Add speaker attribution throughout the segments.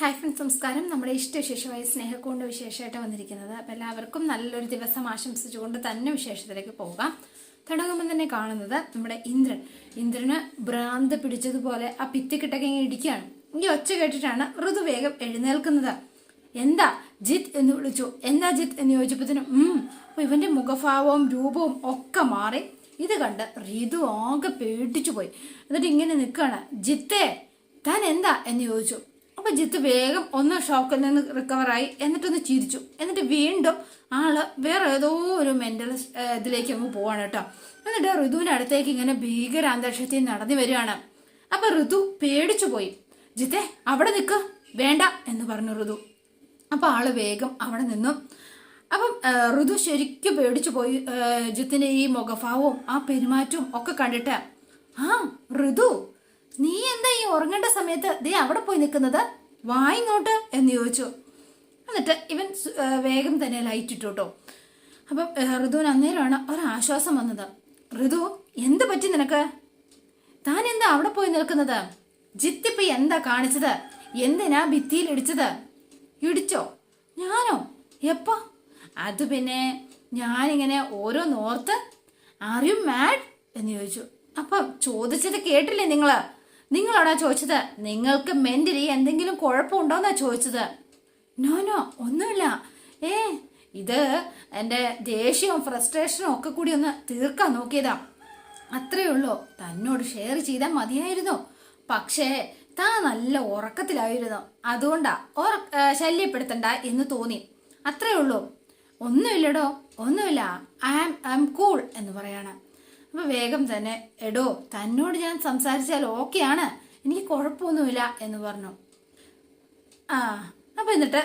Speaker 1: Hi friends നമസ്കാരം. നമ്മുടെ ഇഷ്ടവിശേഷമായ സ്നേഹക്കൊണ്ട് വിശേഷമായിട്ട് വന്നിരിക്കുന്നത്. അപ്പോൾ എല്ലാവർക്കും നല്ലൊരു ദിവസം ആശംസിച്ചുകൊണ്ട് തന്നെ വിശേഷത്തിലേക്ക് പോകാം. തുടങ്ങുമ്പോൾ തന്നെ കാണുന്നത് നമ്മുടെ ഇന്ദ്രൻ. ഇന്ദ്രന് ഭ്രാന്ത് പിടിച്ചതുപോലെ ആ പിത്തി ഇങ്ങനെ ഇടിക്കുകയാണ്. ഈ ഒച്ച കേട്ടിട്ടാണ് ഋതു വേഗം എഴുന്നേൽക്കുന്നത്. എന്താ ജിത്ത് എന്ന് വിളിച്ചു. എന്താ ജിത്ത് എന്ന് ചോദിച്ചപ്പോഴത്തേനും അപ്പോൾ ഇവന്റെ മുഖഭാവവും രൂപവും ഒക്കെ മാറി. ഇത് കണ്ട് ഋതു ആകെ പേടിച്ചു പോയി എന്നിട്ട് ഇങ്ങനെ നിൽക്കുകയാണ്. ജിത്തേ താൻ എന്താ എന്ന് ചോദിച്ചു. അപ്പൊ ജിത്ത് വേഗം ഒന്ന് ഷോക്കിൽ നിന്ന് റിക്കവറായി എന്നിട്ടൊന്ന് ചിരിച്ചു. എന്നിട്ട് വീണ്ടും ആൾ വേറെ ഏതോ ഒരു മെന്റൽ ഇതിലേക്ക് അങ്ങ് പോവാണ് കേട്ടോ. എന്നിട്ട് ഋതുവിന്റെ അടുത്തേക്ക് ഇങ്ങനെ ഭീകര അന്തരീക്ഷത്തിൽ നടന്നു വരികയാണ്. അപ്പൊ ഋതു പേടിച്ചു പോയി. ജിത്തെ അവിടെ നിൽക്ക് വേണ്ട എന്ന് പറഞ്ഞു ഋതു. അപ്പൊ ആൾ വേഗം അവിടെ നിന്നു. അപ്പം ഋതു ശരിക്കും പേടിച്ചു പോയി. ജിത്തിന്റെ ഈ മുഖഭാവവും ആ പെരുമാറ്റവും ഒക്കെ കണ്ടിട്ട് ആ ഋതു നീ എന്താ ഈ ഉറങ്ങേണ്ട സമയത്ത് ദേ അവിടെ പോയി നിൽക്കുന്നത്? വായിങ്ങോട്ട് എന്ന് ചോദിച്ചു. എന്നിട്ട് ഇവൻ വേഗം തന്നെ ലൈറ്റ് ഇട്ടു കേട്ടോ അപ്പം ഋതുവിന് അന്നേരമാണ് ഒരാശ്വാസം വന്നത്. ഋതു എന്ത് പറ്റി നിനക്ക്? താൻ എന്താ അവിടെ പോയി നിൽക്കുന്നത്? ജിത്തിപ്പ എന്താ കാണിച്ചത്? എന്തിനാ ഭിത്തിയിൽ ഇടിച്ചത്? ഇടിച്ചോ? ഞാനോ? എപ്പോ? അത് പിന്നെ ഞാനിങ്ങനെ ഓരോന്നോർത്ത് ആർ യു മാഡ് എന്ന് ചോദിച്ചു. അപ്പം ചോദിച്ചത് കേട്ടില്ലേ നിങ്ങൾ? നിങ്ങളോടാ ചോദിച്ചത്? നിങ്ങൾക്ക് മെന്റലി എന്തെങ്കിലും കുഴപ്പമുണ്ടോന്നാ ചോദിച്ചത്? നോ നോ ഒന്നുമില്ല. ഏ ഇത് എന്റെ ദേഷ്യവും ഫ്രസ്ട്രേഷനും ഒക്കെ കൂടി ഒന്ന് തീർക്കാൻ നോക്കിയതാ. അത്രേ ഉള്ളൂ. തന്നോട് ഷെയർ ചെയ്താൽ മതിയായിരുന്നു. പക്ഷേ താ നല്ല ഉറക്കത്തിലായിരുന്നു. അതുകൊണ്ടാ ഉറ ശല്യപ്പെടുത്തണ്ട എന്ന് തോന്നി. അത്രേ ഉള്ളൂ. ഒന്നുമില്ലടോ ഒന്നുമില്ല. I am I am cool എന്ന് പറയാണ്. അപ്പൊ വേഗം തന്നെ എടോ തന്നോട് ഞാൻ സംസാരിച്ചാൽ ഓക്കെയാണ് എനിക്ക് കുഴപ്പമൊന്നുമില്ല എന്ന് പറഞ്ഞു. ആ അപ്പൊ എന്നിട്ട്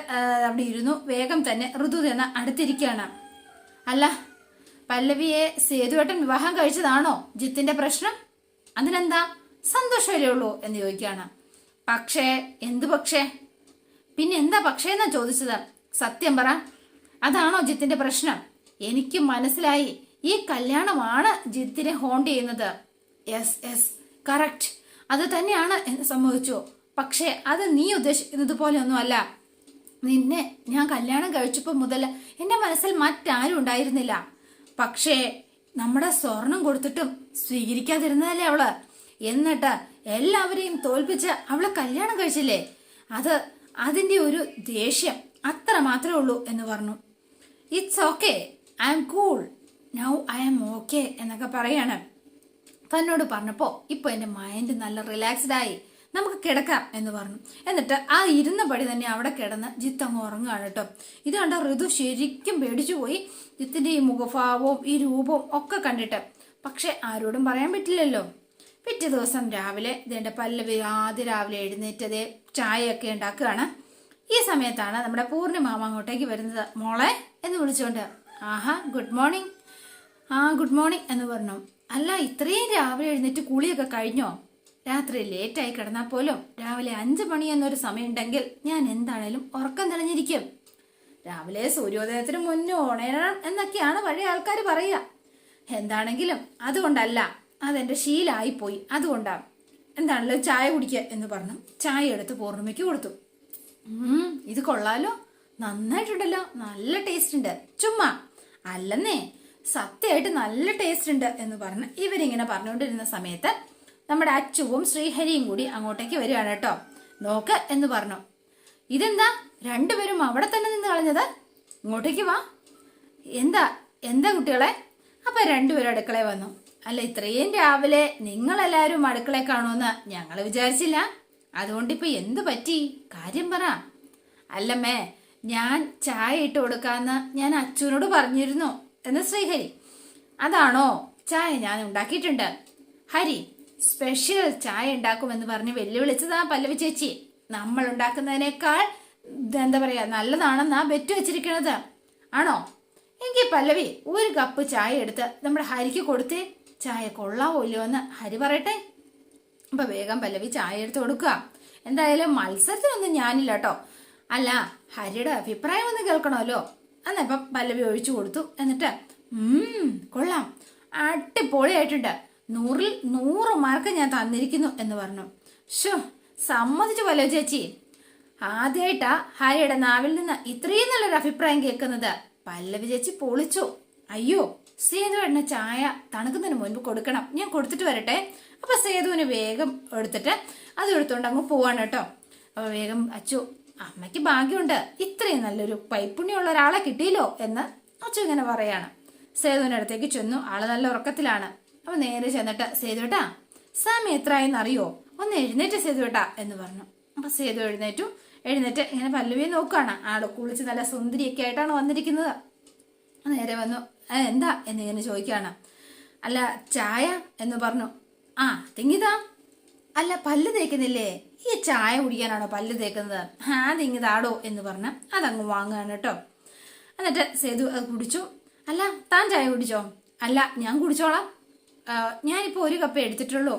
Speaker 1: അവിടെ ഇരുന്നു വേഗം തന്നെ ഋതു തന്നെ അടുത്തിരിക്കുകയാണ്. അല്ല പല്ലവിയെ സേതുവേട്ടൻ വിവാഹം കഴിച്ചതാണോ? ജിത്തിന്റെ പ്രശ്നം? അതിനെന്താ? സന്തോഷമല്ലേ ഉള്ളൂ എന്ന് ചോദിക്കുകയാണ്. പക്ഷേ എന്ത് പക്ഷേ? പിന്നെ എന്താ പക്ഷേ എന്നാ ചോദിച്ചത്? സത്യം പറ അതാണോ ജിത്തിന്റെ പ്രശ്നം? എനിക്ക് മനസ്സിലായി ഈ കല്യാണമാണ് ജിത്തിനെ ഹോണ്ട് ചെയ്യുന്നത്. യെസ് യെസ് കറക്റ്റ് അത് തന്നെയാണ് എന്ന് സംഭവിച്ചു പക്ഷേ അത് നീ ഉദ്ദേശിക്കുന്നത് പോലെ ഒന്നുമല്ല നിന്നെ ഞാൻ കല്യാണം കഴിച്ചപ്പോൾ മുതൽ എന്റെ മനസ്സിൽ മറ്റാരും ഉണ്ടായിരുന്നില്ല. പക്ഷേ നമ്മുടെ സ്വർണം കൊടുത്തിട്ടും സ്വീകരിക്കാതിരുന്നതല്ലേ അവൾ. എന്നിട്ട് എല്ലാവരെയും തോൽപ്പിച്ച് അവളെ കല്യാണം കഴിച്ചില്ലേ? അത് അതിന്റെ ഒരു ദേഷ്യം അത്ര മാത്രമേ ഉള്ളൂ എന്ന് പറഞ്ഞു. It's okay I am cool now I am okay എന്നൊക്കെ പറയാണ്. തന്നോട് പറഞ്ഞപ്പോൾ ഇപ്പൊ എന്റെ മൈൻഡ് നല്ല റിലാക്സ്ഡ് ആയി. നമുക്ക് കിടക്കാം എന്ന് പറഞ്ഞു. എന്നിട്ട് ആ ഇരുന്ന പടി തന്നെ അവിടെ കിടന്ന് ജിത്ത് അങ്ങ് ഉറങ്ങുകയാണ് കേട്ടോ. ഇത് കണ്ട ഋതു ശരിക്കും പേടിച്ചു പോയി. ജിത്തിന്റെ ഈ മുഖഭാവവും ഈ രൂപവും ഒക്കെ കണ്ടിട്ട്. പക്ഷെ ആരോടും പറയാൻ പറ്റില്ലല്ലോ. പിറ്റേ ദിവസം രാവിലെ ഇതെന്റെ പല്ലവി ആദ്യ രാവിലെ എഴുന്നേറ്റതേ ചായയൊക്കെ ഉണ്ടാക്കുകയാണ്. ഈ സമയത്താണ് നമ്മുടെ പൂർണിമാമ അങ്ങോട്ടേക്ക് വരുന്നത്. മോളെ എന്ന് വിളിച്ചുകൊണ്ട് ആഹാ ഗുഡ് മോർണിംഗ് ആ ഗുഡ് മോർണിംഗ് എന്ന് പറഞ്ഞു. അല്ല ഇത്രയും രാവിലെ എഴുന്നേറ്റ് കുളിയൊക്കെ കഴിഞ്ഞോ? രാത്രി ലേറ്റായി കിടന്നാൽ പോലും രാവിലെ അഞ്ച് മണി എന്നൊരു സമയം ഉണ്ടെങ്കിൽ ഞാൻ എന്താണേലും ഉറക്കം തെളിഞ്ഞിരിക്കും രാവിലെ സൂര്യോദയത്തിന് മുന്നേ ഉണരണം എന്നൊക്കെയാണ് പഴയ ആൾക്കാർ പറയുക. എന്താണെങ്കിലും അതുകൊണ്ടല്ല അതെന്റെ ശീലമായിപ്പോയി അതുകൊണ്ടാണ് എന്താണല്ലോ ചായ കുടിക്കുക എന്ന് പറഞ്ഞു. ചായ എടുത്ത് പൂർണിമയ്ക്ക് കൊടുത്തു. ഇത് കൊള്ളാലോ. നന്നായിട്ടുണ്ടല്ലോ. നല്ല ടേസ്റ്റ് ഉണ്ട്. ചുമ്മാ. അല്ലെന്നേ സത്യമായിട്ട് നല്ല ടേസ്റ്റ് ഉണ്ട് എന്ന് പറഞ്ഞ് ഇവരിങ്ങനെ പറഞ്ഞുകൊണ്ടിരുന്ന സമയത്ത് നമ്മുടെ അച്ചുവും ശ്രീഹരിയും കൂടി അങ്ങോട്ടേക്ക് വരികയാണ് കേട്ടോ. നോക്ക് എന്ന് പറഞ്ഞു. ഇതെന്താ? രണ്ടുപേരും അവിടെ തന്നെ നിന്ന് കളഞ്ഞത്? ഇങ്ങോട്ടേക്ക് വാ. എന്താ? എന്താ കുട്ടികളെ? അപ്പൊ രണ്ടുപേരും അടുക്കളയിൽ വന്നു. അല്ല ഇത്രയും രാവിലെ നിങ്ങളെല്ലാരും അടുക്കളയിൽ കാണുമെന്ന് ഞങ്ങൾ വിചാരിച്ചില്ല. അതുകൊണ്ട് ഇപ്പൊ എന്ത് പറ്റി? കാര്യം പറ. അല്ലമ്മേ ഞാൻ ചായ ഇട്ട് കൊടുക്കാന്ന് ഞാൻ അച്ഛനോട് പറഞ്ഞിരുന്നു. എന്ന് ശ്രീഹരി അതാണോ ചായ ഞാൻ ഉണ്ടാക്കിയിട്ടുണ്ട് ഹരി സ്പെഷ്യൽ ചായ ഉണ്ടാക്കുമെന്ന് പറഞ്ഞ് വെല്ലുവിളിച്ചതാ പല്ലവി ചേച്ചി. നമ്മൾ ഉണ്ടാക്കുന്നതിനേക്കാൾ എന്താ പറയാ നല്ലതാണെന്നാ ബെറ്റ് വെച്ചിരിക്കണത്. ആണോ? എങ്കിൽ പല്ലവി ഒരു കപ്പ് ചായ എടുത്ത് നമ്മുടെ ഹരിക്ക് കൊടുത്തേ. ചായ കൊള്ളാവോ ഇല്ലയോ എന്ന് ഹരി പറയട്ടെ. അപ്പൊ വേഗം പല്ലവി ചായ എടുത്ത് കൊടുക്കുക. എന്തായാലും മത്സരത്തിനൊന്നും ഞാനില്ല കേട്ടോ. അല്ല ഹരിയുടെ അഭിപ്രായം ഒന്ന് കേൾക്കണമല്ലോ. എന്നപ്പം പല്ലവി ഒഴിച്ചു കൊടുത്തു. എന്നിട്ട് കൊള്ളാം. അടിപൊളിയായിട്ടുണ്ട്. നൂറിൽ നൂറ് മാർക്ക് ഞാൻ തന്നിരിക്കുന്നു എന്ന് പറഞ്ഞു. ഷോ സമ്മതിച്ചു പല്ലവി ചേച്ചി. ആദ്യമായിട്ടാ ഹാരിയുടെ നാവിൽ നിന്ന് ഇത്രയും നല്ലൊരു അഭിപ്രായം കേൾക്കുന്നത്. പല്ലവി ചേച്ചി പൊളിച്ചു. അയ്യോ സേതുവേട്ടന് ചായ തണുക്കുന്നതിന് മുൻപ് കൊടുക്കണം. ഞാൻ കൊടുത്തിട്ട് വരട്ടെ. അപ്പൊ സേതുവിന് വേഗം എടുത്തിട്ട് അത് എടുത്തുകൊണ്ട് അങ്ങ് പോവാണ് കേട്ടോ. അപ്പൊ വേഗം അച്ചു അമ്മയ്ക്ക് ഭാഗ്യമുണ്ട്. ഇത്രയും നല്ലൊരു പൈപ്പുണ്യമുള്ള ഒരാളെ കിട്ടിയില്ലോ എന്ന് അച്ഛൻ ഇങ്ങനെ പറയാണ്. സേതുവിന്റെ അടുത്തേക്ക് ചെന്നു. ആൾ നല്ല ഉറക്കത്തിലാണ്. അപ്പൊ നേരെ ചെന്നിട്ട് സേതുവേട്ടാ സമയം എത്രയെന്ന് അറിയോ? ഒന്ന് എഴുന്നേറ്റ് സേതുവേട്ടാ എന്ന് പറഞ്ഞു. അപ്പൊ സേതു എഴുന്നേറ്റു. എഴുന്നേറ്റ് ഇങ്ങനെ പല്ലുവിയെ നോക്കുകയാണ്. ആൾ കുളിച്ച് നല്ല സുന്ദരിയൊക്കെ ആയിട്ടാണ് വന്നിരിക്കുന്നത്. നേരെ വന്നു "ആ, എന്താ? എന്നിങ്ങനെ ചോദിക്കുകയാണ്. അല്ല ചായ എന്ന് പറഞ്ഞു. ആ തിങ്ങിതാ. അല്ല പല്ല് തേക്കുന്നില്ലേ? ഈ ചായ കുടിക്കാനാണോ പല്ല് തേക്കുന്നത്? ആ തിങ്ങിതാടോ എന്ന് പറഞ്ഞ് അതങ്ങ് വാങ്ങുകയാണ് കേട്ടോ. എന്നിട്ട് സേതു അത് കുടിച്ചു. അല്ല താൻ ചായ കുടിച്ചോ? അല്ല ഞാൻ കുടിച്ചോളാം. ഞാനിപ്പോൾ ഞാനിപ്പോ ഒരു കപ്പ് എടുത്തിട്ടുള്ളൂ.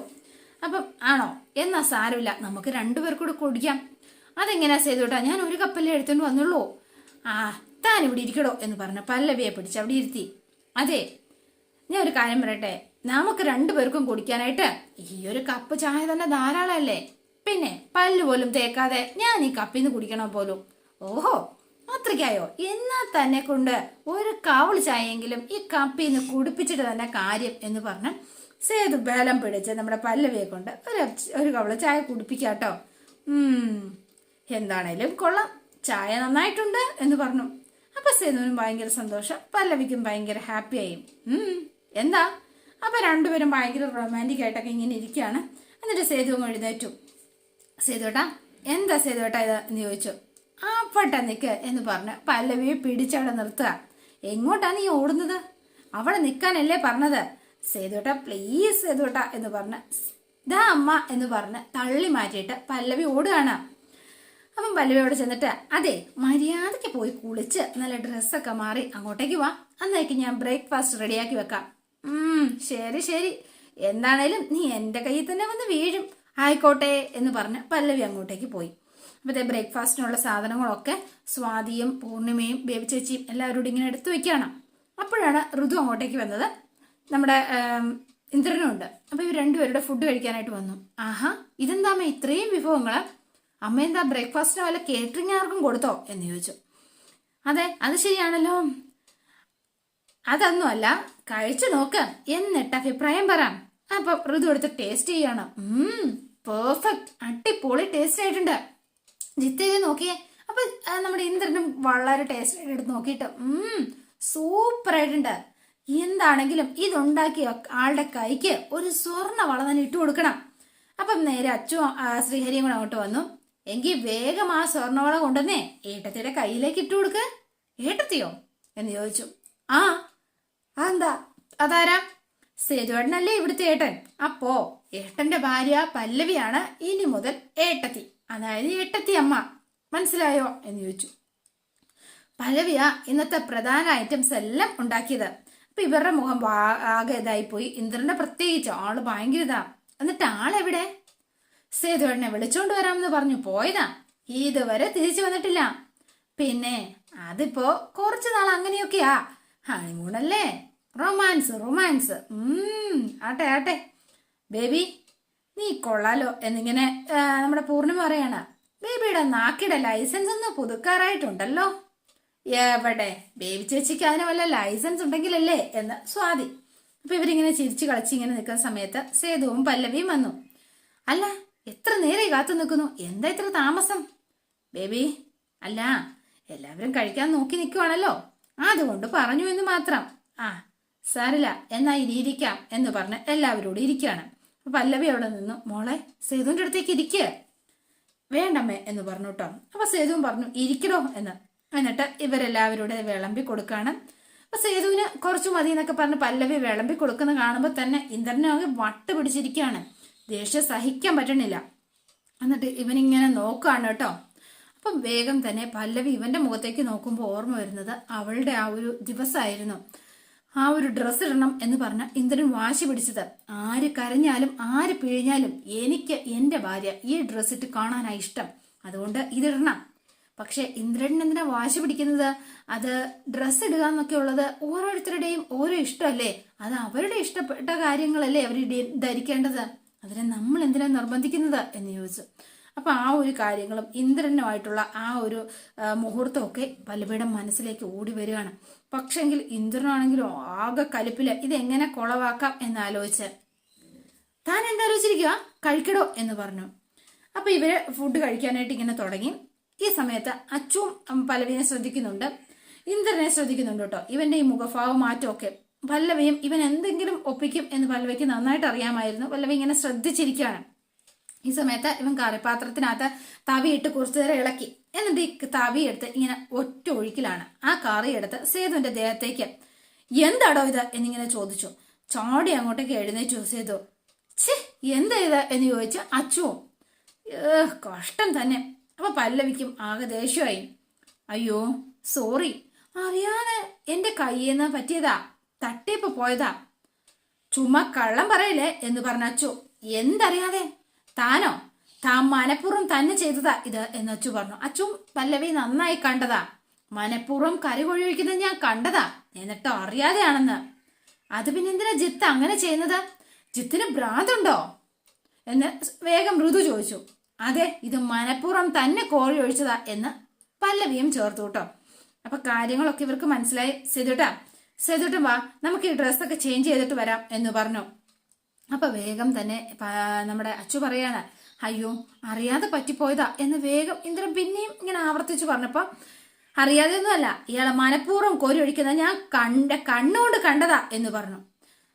Speaker 1: അപ്പം ആണോ? എന്നാ സാരമില്ല നമുക്ക് രണ്ടുപേർക്കൂടെ കുടിക്കാം. അതെങ്ങനെയാ സേതുട്ടാ? ഞാൻ ഒരു കപ്പല്ലേ എടുത്തോണ്ട് വന്നുള്ളൂ. ആ താൻ ഇവിടെ ഇരിക്കടോ എന്ന് പറഞ്ഞ പല്ലവിയെ പിടിച്ച് അവിടെ ഇരുത്തി. അതെ ഞാൻ ഒരു കാര്യം പറയട്ടെ? നമുക്ക് രണ്ടുപേർക്കും കുടിക്കാനായിട്ട് ഈ ഒരു കപ്പ് ചായ തന്നെ ധാരാളമല്ലേ? പിന്നെ പല്ല് പോലും തേക്കാതെ ഞാൻ ഈ കപ്പിൽ നിന്ന് കുടിക്കണോ പോലും? ഓഹോ അത്രയ്ക്കായോ? എന്നാ തന്നെ കൊണ്ട് ഒരു കാവൾ ചായയെങ്കിലും ഈ കപ്പിൽ നിന്ന് കുടിപ്പിച്ചിട്ട് തന്നെ കാര്യം എന്ന് പറഞ്ഞ് സേതു ബലം പിടിച്ച് നമ്മുടെ പല്ലവിയെ കൊണ്ട് ഒരു ഒരു കവൾ ചായ കുടിപ്പിക്കാട്ടോ. എന്താണേലും കൊള്ളാം. ചായ നന്നായിട്ടുണ്ട് എന്ന് പറഞ്ഞു. അപ്പൊ സേതുവിനും ഭയങ്കര സന്തോഷം. പല്ലവിക്കും ഭയങ്കര ഹാപ്പിയായും. എന്താ? അപ്പൊ രണ്ടുപേരും ഭയങ്കര റൊമാന്റിക് ആയിട്ടൊക്കെ ഇങ്ങനെ ഇരിക്കുകയാണ്. എന്നിട്ട് സേതു അങ്ങ് എഴുന്നേറ്റു. സേതുട്ടാ എന്താ സേതുട്ടാ ഇത് എന്ന് ചോദിച്ചു. ആ പട്ട നിക്ക് എന്ന് പറഞ്ഞ്. പല്ലവിയെ പിടിച്ചവിടെ നിർത്തുക. എങ്ങോട്ടാ നീ ഓടുന്നത്? അവിടെ നിൽക്കാനല്ലേ പറഞ്ഞത്? സേതുട്ട പ്ലീസ് സേതുട്ട എന്ന് പറഞ്ഞ്. ദാ അമ്മ എന്ന് പറഞ്ഞ് തള്ളി മാറ്റിയിട്ട് പല്ലവി ഓടുകയാണ്. അപ്പം പല്ലവിയോട് ചെന്നിട്ട് അതെ മര്യാദയ്ക്ക് പോയി കുളിച്ച് നല്ല ഡ്രസ്സൊക്കെ മാറി അങ്ങോട്ടേക്ക് വാ. അന്നേക്ക് ഞാൻ ബ്രേക്ക്ഫാസ്റ്റ് റെഡിയാക്കി വെക്കാം. ഉം ശരി ശരി. എന്താണേലും നീ എന്റെ കയ്യിൽ തന്നെ വന്ന് വീഴും. ആയിക്കോട്ടെ എന്ന് പറഞ്ഞ് പല്ലവി അങ്ങോട്ടേക്ക് പോയി. അപ്പോഴത്തെ ബ്രേക്ക്ഫാസ്റ്റിനുള്ള സാധനങ്ങളൊക്കെ സ്വാതിയും പൂർണിമയും ബേബിച്ചേച്ചിയും എല്ലാവരോടും ഇങ്ങനെ എടുത്തു വെക്കുകയാണ്. അപ്പോഴാണ് ഋതു അങ്ങോട്ടേക്ക് വന്നത്. നമ്മുടെ ഇന്ദ്രനുണ്ട്. ഇന്ദ്രനും ഉണ്ട് അപ്പൊ ഇവർ രണ്ടുപേരുടെ ഫുഡ് കഴിക്കാനായിട്ട് വന്നു. ആഹാ ഇതെന്താമ്മ ഇത്രയും വിഭവങ്ങൾ അമ്മ എന്താ ബ്രേക്ക്ഫാസ്റ്റിന് വല്ല കേറ്ററിംഗ് ആർക്കും കൊടുത്തോ എന്ന് ചോദിച്ചു. അതെ അത് ശരിയാണല്ലോ. അതൊന്നുമല്ല കഴിച്ചു നോക്ക്. എന്നിട്ട് അഭിപ്രായം പറ. അപ്പൊ ഋതു എടുത്ത് ടേസ്റ്റ് ചെയ്യണം. പെർഫെക്റ്റ് അടിപൊളി ടേസ്റ്റ് ആയിട്ടുണ്ട്. ജിത്തേജ് നോക്കിയേ. അപ്പൊ നമ്മുടെ ഇന്ദ്രനും വളരെ ടേസ്റ്റ് ആയിട്ട് എടുത്ത് നോക്കിയിട്ട് സൂപ്പർ ആയിട്ടുണ്ട്. എന്താണെങ്കിലും ഇതുണ്ടാക്കിയ ആളുടെ കൈക്ക് ഒരു സ്വർണ വള തന്നെ ഇട്ട് കൊടുക്കണം. അപ്പം നേരെ അച്ചു ശ്രീഹരിയും കൂടെ അങ്ങോട്ട് വന്നു. എങ്കിൽ വേഗം ആ സ്വർണവള കൊണ്ടുവന്നേ. ഏട്ടത്തിയുടെ കയ്യിലേക്ക് ഇട്ടു കൊടുക്ക്. ഏട്ടത്തിയോ? എന്ന് ചോദിച്ചു. ആ അതെന്താ? അതാരാ? സേതുവേട്ടനല്ലേ ഇവിടുത്തെ ഏട്ടൻ. അപ്പോ ഏട്ടന്റെ ഭാര്യ പല്ലവിയാണ് ഇനി മുതൽ ഏട്ടത്തി. അതായത് ഏട്ടത്തി അമ്മ. മനസ്സിലായോ? എന്ന് ചോദിച്ചു. പല്ലവിയ ഇന്നത്തെ പ്രധാന ഐറ്റംസ് എല്ലാം ഉണ്ടാക്കിയത്. അപ്പൊ ഇവരുടെ മുഖം ആകെ ഇതായി പോയി ഇന്ദ്രന്റെ പ്രത്യേകിച്ച് ആൾ ഭയങ്കര ഇതാ. എന്നിട്ട് ആളെവിടെ? സേതുവേട്ടനെ വിളിച്ചോണ്ട് വരാമെന്ന് പറഞ്ഞു പോയതാ. ഇതുവരെ തിരിച്ചു വന്നിട്ടില്ല. പിന്നെ അതിപ്പോ കുറച്ചു നാൾ അങ്ങനെയൊക്കെയാ. ഹണിമൂണല്ലേ? റൊമാൻസ് റൊമാൻസ് ആട്ടെ ആട്ടെ. ബേബി നീ കൊള്ളാലോ എന്നിങ്ങനെ നമ്മുടെ പൂർണിമ പറയാണ്. ബേബിയുടെ നാക്കിയുടെ ലൈസൻസ് ഒന്ന് പുതുക്കാറായിട്ടുണ്ടല്ലോ. എവിടെ? ബേബി ചേച്ചിക്ക് അതിന് വല്ല ലൈസൻസ് ഉണ്ടെങ്കിലല്ലേ എന്ന് സ്വാതി. അപ്പൊ ഇവരിങ്ങനെ ചിരിച്ചു കളിച്ച് ഇങ്ങനെ നിൽക്കുന്ന സമയത്ത് സേതുവും പല്ലവിയും വന്നു. അല്ല എത്ര നേരെ കാത്തു നിൽക്കുന്നു? എന്താ ഇത്ര താമസം? ബേബി അല്ല എല്ലാവരും കഴിക്കാൻ നോക്കി നിൽക്കുവാണല്ലോ. അതുകൊണ്ട് പറഞ്ഞു എന്ന് മാത്രം. ആ സാരില്ല എന്നാ ഇനി ഇരിക്കാം എന്ന് പറഞ്ഞ് എല്ലാവരോടും ഇരിക്കുകയാണ് പല്ലവി അവിടെ നിന്ന് മോളെ സേതുവിന്റെ അടുത്തേക്ക് ഇരിക്കുക വേണ്ടമ്മേ എന്ന് പറഞ്ഞു കേട്ടോ. അപ്പൊ സേതുവും പറഞ്ഞു ഇരിക്കണോ എന്ന്. എന്നിട്ട് ഇവരെല്ലാവരുടെ വിളമ്പി കൊടുക്കാണ്. അപ്പൊ സേതുവിന് കുറച്ചു മതി എന്നൊക്കെ പറഞ്ഞ് പല്ലവി വിളമ്പി കൊടുക്കുന്ന കാണുമ്പോൾ തന്നെ ഇന്ദ്രനാകെ വട്ട് പിടിച്ചിരിക്കുകയാണ് ദേഷ്യം സഹിക്കാൻ പറ്റണില്ല. എന്നിട്ട് ഇവനിങ്ങനെ നോക്കുകയാണ് കേട്ടോ. അപ്പം വേഗം തന്നെ പല്ലവി ഇവന്റെ മുഖത്തേക്ക് നോക്കുമ്പോൾ ഓർമ്മ വരുന്നത് അവളുടെ ആ ഒരു ദിവസമായിരുന്നു ആ ഒരു ഡ്രസ്സ് ഇടണം എന്ന് പറഞ്ഞ ഇന്ദ്രൻ വാശി പിടിച്ചത്. ആര് കരഞ്ഞാലും ആര് പിഴിഞ്ഞാലും എനിക്ക് എന്റെ ഭാര്യ ഈ ഡ്രസ്സ് ഇട്ട് കാണാനായി ഇഷ്ടം. അതുകൊണ്ട് ഇതിടണം. പക്ഷെ ഇന്ദ്രൻ എന്തിനാ വാശി പിടിക്കുന്നത്? അത് ഡ്രസ്സ് ഇടുക എന്നൊക്കെ ഉള്ളത് ഓരോരുത്തരുടെയും ഓരോ ഇഷ്ടമല്ലേ? അത് അവരുടെ ഇഷ്ടപ്പെട്ട കാര്യങ്ങളല്ലേ അവർ ധരിക്കേണ്ടത്? അതിനെ നമ്മൾ എന്തിനാ നിർബന്ധിക്കുന്നത് എന്ന് ചോദിച്ചു. അപ്പം ആ ഒരു കാര്യങ്ങളും ഇന്ദ്രനുമായിട്ടുള്ള ആ ഒരു മുഹൂർത്തമൊക്കെ പല്ലവിയുടെ മനസ്സിലേക്ക് ഓടി വരികയാണ്. പക്ഷെങ്കിൽ ഇന്ദ്രനാണെങ്കിലും ആകെ കലിപ്പിൽ ഇതെങ്ങനെ കുളവാക്കാം എന്നാലോചിച്ച് താൻ എന്താലോചിച്ചിരിക്കുക കഴിക്കടോ എന്ന് പറഞ്ഞു. അപ്പൊ ഇവർ ഫുഡ് കഴിക്കാനായിട്ട് ഇങ്ങനെ തുടങ്ങി. ഈ സമയത്ത് അച്ചും പലവിനെ ശ്രദ്ധിക്കുന്നുണ്ട്. ഇന്ദ്രനെ ശ്രദ്ധിക്കുന്നുണ്ട് കേട്ടോ. ഇവന്റെ ഈ മുഖഭാവ മാറ്റമൊക്കെ. പല്ലവിയും ഇവൻ എന്തെങ്കിലും ഒപ്പിക്കും എന്ന് പല്ലവിക്ക് നന്നായിട്ട് അറിയാമായിരുന്നു പല്ലവി ഇങ്ങനെ ശ്രദ്ധിച്ചിരിക്കുകയാണ്. ഈ സമയത്ത് ഇവൻ കറിപ്പാത്രത്തിനകത്ത് തവിയിട്ട് കുറച്ചു നേരം ഇളക്കി. എന്നിട്ട് ഈ തവി എടുത്ത് ഇങ്ങനെ ഒറ്റ ഒഴുക്കിലാണ് ആ കറി എടുത്ത് സേതുവിന്റെ ദേഹത്തേക്ക്. എന്താടോ ഇത്? എന്നിങ്ങനെ ചോദിച്ചു. ചാടി അങ്ങോട്ടേക്ക് എഴുന്നേറ്റു സേതു. ഛേ എന്താ ഇത്? എന്ന് ചോദിച്ചു അച്ചുവും ഏഹ് കഷ്ടം തന്നെ. അപ്പൊ പല്ലവിക്കും ആകെ ദേഷ്യമായി. അയ്യോ സോറി. അറിയാതെ എന്റെ കയ്യിൽ നിന്ന് പറ്റിയതാ. തട്ടിപ്പ് പോയതാ. ചുമ്മാ കള്ളം പറയില്ലേ എന്ന് പറഞ്ഞ അച്ചു. എന്തറിയാതെ? താനോ? താൻ മനഃപൂർവം തന്നെ ചെയ്തതാ ഇത് എന്ന് അച്ചു പറഞ്ഞു. അച്ചു പല്ലവി നന്നായി കണ്ടതാ. മനഃപൂർവം കൊഴിവിക്കുന്നത് ഞാൻ കണ്ടതാ. എന്നിട്ടോ അറിയാതെയാണെന്ന്. അത് പിന്നെ എന്തിനാ ജിത്ത് അങ്ങനെ ചെയ്യുന്നത്? ജിത്തിന് ഭ്രാന്തുണ്ടോ? എന്ന് വേഗം ഋതു ചോദിച്ചു. അതെ ഇത് മനഃപൂർവം തന്നെ കോഴി ഒഴിച്ചതാ എന്ന് പല്ലവിയും ചേർത്തു കേട്ടോ. അപ്പൊ കാര്യങ്ങളൊക്കെ ഇവർക്ക് മനസ്സിലായി. സെതുട്ടാ സെതുട്ടും വാ നമുക്ക് ഈ ഡ്രസ്സൊക്കെ ചേഞ്ച് ചെയ്തിട്ട് വരാം എന്ന് പറഞ്ഞു. അപ്പൊ വേഗം തന്നെ നമ്മുടെ അച്ചു പറയാണ് അയ്യോ അറിയാതെ പറ്റിപ്പോയതാ എന്ന് വേഗം ഇന്ദ്രൻ പിന്നെയും ഇങ്ങനെ ആവർത്തിച്ചു പറഞ്ഞപ്പോ അറിയാതെ ഒന്നുമല്ല ഇയാളെ മനഃപൂർവം കോരി ഒഴിക്കുന്ന ഞാൻ കണ്ട കണ്ണുകൊണ്ട് കണ്ടതാ എന്ന് പറഞ്ഞു.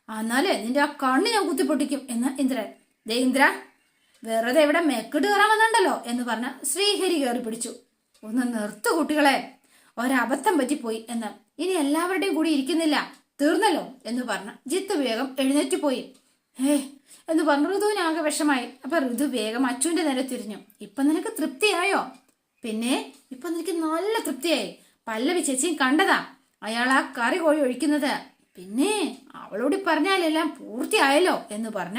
Speaker 1: എന്നാലേ നിന്റെ ആ കണ്ണ് ഞാൻ കുത്തിപ്പൊട്ടിക്കും എന്ന് ഇന്ദ്രൻ. ദേ ഇന്ദ്ര വെറുതെ ഇവിടെ മെക്കിട്ട് കയറാൻ വന്നുണ്ടല്ലോ എന്ന് പറഞ്ഞ ശ്രീഹരി കയറി പിടിച്ചു. ഒന്ന് നിർത്തു കുട്ടികളെ ഒരബദ്ധം പറ്റിപ്പോയി എന്ന്. ഇനി എല്ലാവരുടെയും കൂടി ഇരിക്കുന്നില്ല തീർന്നല്ലോ എന്ന് പറഞ്ഞ ജിത്ത് വേഗം എഴുന്നേറ്റ് പോയി. ഹേ എന്ന് പറഞ്ഞു ഋതുവിനാകെ വിഷമായി. അപ്പൊ ഋതു വേഗം അച്ചുവിന്റെ നേരെ തിരിഞ്ഞു. ഇപ്പൊ നിനക്ക് തൃപ്തിയായോ? പിന്നെ ഇപ്പൊ നിനക്ക് നല്ല തൃപ്തിയായി. പല്ലവി ചേച്ചിയും കണ്ടതാ. അയാൾ ആ കറി കോഴി ഒഴിക്കുന്നത്. പിന്നെ അവളോട് പറഞ്ഞാലെല്ലാം പൂർത്തിയായല്ലോ എന്ന് പറഞ്ഞ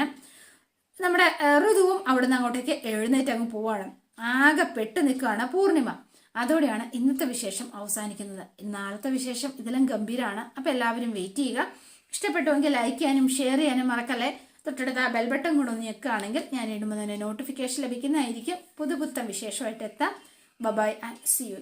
Speaker 1: നമ്മുടെ ഏഹ്, ഋതുവും അവിടുന്ന് അങ്ങോട്ടേക്ക് എഴുന്നേറ്റ് അങ്ങ് പോവാണ്. ആകെ പെട്ട് നിൽക്കുകയാണ് പൂർണിമ. അതോടെയാണ് ഇന്നത്തെ വിശേഷം അവസാനിക്കുന്നത്. നാളത്തെ വിശേഷം ഇതെല്ലാം ഗംഭീരമാണ് അപ്പൊ എല്ലാവരും വെയിറ്റ് ചെയ്യുക. ഇഷ്ടപ്പെട്ടുവെങ്കിൽ ലൈക്ക് ചെയ്യാനും ഷെയർ ചെയ്യാനും മറക്കല്ലേ? തൊട്ടടുത്ത ആ ബെൽബട്ടൺ കൂടെ ഒന്ന് ഞെക്കുകയാണെങ്കിൽ ഞാൻ ഇടുമ്പോൾ തന്നെ നോട്ടിഫിക്കേഷൻ ലഭിക്കുന്നതായിരിക്കും. പുതുപുത്തം വിശേഷമായിട്ട് എത്താം. Bye-bye and C U